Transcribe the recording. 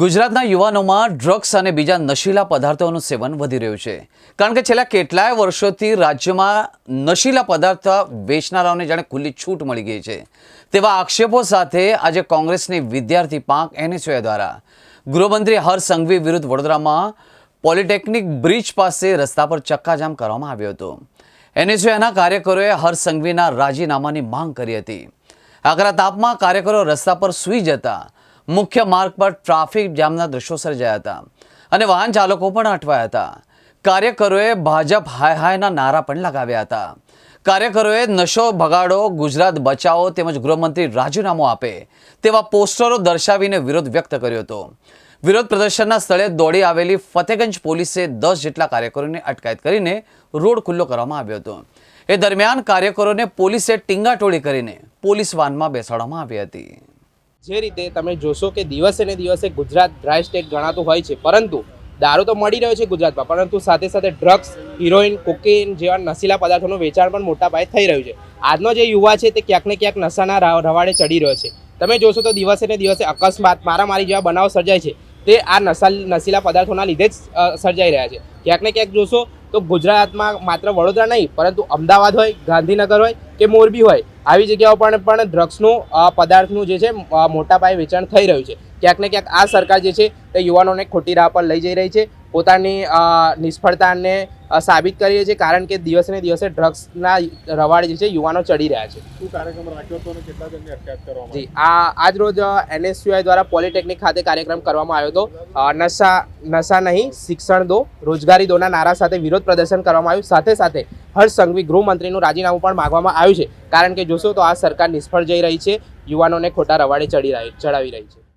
ગુજરાતના યુવાનોમાં ડ્રગ્સ અને બીજા નશીલા પદાર્થોનું સેવન વધી રહ્યું છે. કારણ કે છેલ્લા કેટલાય વર્ષોથી રાજ્યમાં નશીલા પદાર્થ વેચનારાઓને જાણે ખુલ્લી છૂટ મળી ગઈ છે. તેવા આક્ષેપો સાથે આજે કોંગ્રેસની વિદ્યાર્થી પાંખ એનએસયુએ દ્વારા ગૃહમંત્રી હર્ષ સંઘવી વિરુદ્ધ વડોદરામાં પોલિટેકનિક બ્રિજ પાસે રસ્તા પર ચક્કાજામ કરવામાં આવ્યો હતો. એનએસયુએના કાર્યકરોએ હર્ષ સંઘવીના રાજીનામાની માંગ કરી હતી. આકરા તાપમાં કાર્યકરો રસ્તા પર સૂઈ જતા મુખ્ય માર્ગ પર ટ્રાફિક જામના દ્રશ્યો સર્જાયા હતા અને વાહન ચાલકો પણ અટવાયા હતા. કાર્યકરોએ ભાજપ હાય હાયના નારા પણ લગાવ્યા હતા. કાર્યકરોએ નશો, ભગાડો, ગુજરાત બચાવો તેમજ ગૃહમંત્રી રાજીનામું આપે તેવા પોસ્ટરો દર્શાવીને વિરોધ વ્યક્ત કર્યો હતો. વિરોધ પ્રદર્શનના સ્થળે દોડી આવેલી ફતેગંજ પોલીસે દસ જેટલા કાર્યકરોને અટકાયત કરીને રોડ ખુલ્લો કરવામાં આવ્યો હતો. એ દરમિયાન કાર્યકરોને પોલીસે ટીંગાટોળી કરીને પોલીસ વાનમાં બેસાડવામાં આવી હતી. જે રીતે તમે જોશો કે દિવસે ને દિવસે ગુજરાત ડ્રાય સ્ટેટ ગણાતું હોય છે. પરંતુ દારૂ તો મળી રહ્યો છે ગુજરાતમાં, પરંતુ સાથે સાથે ડ્રગ્સ હિરોઈન કોકેઇન જેવા નશીલા પદાર્થોનું વેચાણ પણ મોટા પાયે થઈ રહ્યું છે. આજનો જે યુવા છે તે ક્યાંક ને ક્યાંક નશાના રવાડે ચડી રહ્યો છે. તમે જોશો તો દિવસે ને દિવસે અકસ્માત, મારામારી જેવા બનાવ સર્જાય છે. તે આ નશા નશીલા પદાર્થોના લીધે જ સર્જાઈ રહ્યા છે. ક્યાંક ને ક્યાંક જોશો તો ગુજરાતમાં માત્ર વડોદરા નહીં, પરંતુ અમદાવાદ હોય, ગાંધીનગર હોય કે મોરબી હોય, આવી જગ્યાઓ પણ પણ ડ્રગ્સનું પદાર્થનું જે છે મોટા પાયે વેચાણ થઈ રહ્યું છે. ક્યાંક ને ક્યાંક આ સરકાર જે છે તે યુવાનોને ખોટી રાહ પર લઈ જઈ રહી છે. પોતાની નિષ્ફળતાને સાબિત કરી છે કારણ કે દિવસે દિવસે ડ્રગ્સના રવાડ જે છે યુવાનો ચડી રહ્યા છે. શું કાર્યક્રમ રાખ્યો હતો અને કેટલા જણની અટકાયત કરવામાં જી આ આજ રોજ એનએસયુઆઈ દ્વારા પોલિટેકનિક ખાતે કાર્યક્રમ કરવામાં આવ્યો હતો. નશા નશા નહીં શિક્ષણ દો રોજગારી દોના નારા સાથે વિરોધ પ્રદર્શન કરવામાં આવ્યું. સાથે સાથે હર્ષ સંઘવી ગૃહમંત્રીનું રાજીનામું પણ માગવામાં આવ્યું છે. કારણ કે જોશો તો આ સરકાર નિષ્ફળ જઈ રહી છે. યુવાનોને ખોટા રવાડે ચડી રહી ચડાવી રહી છે.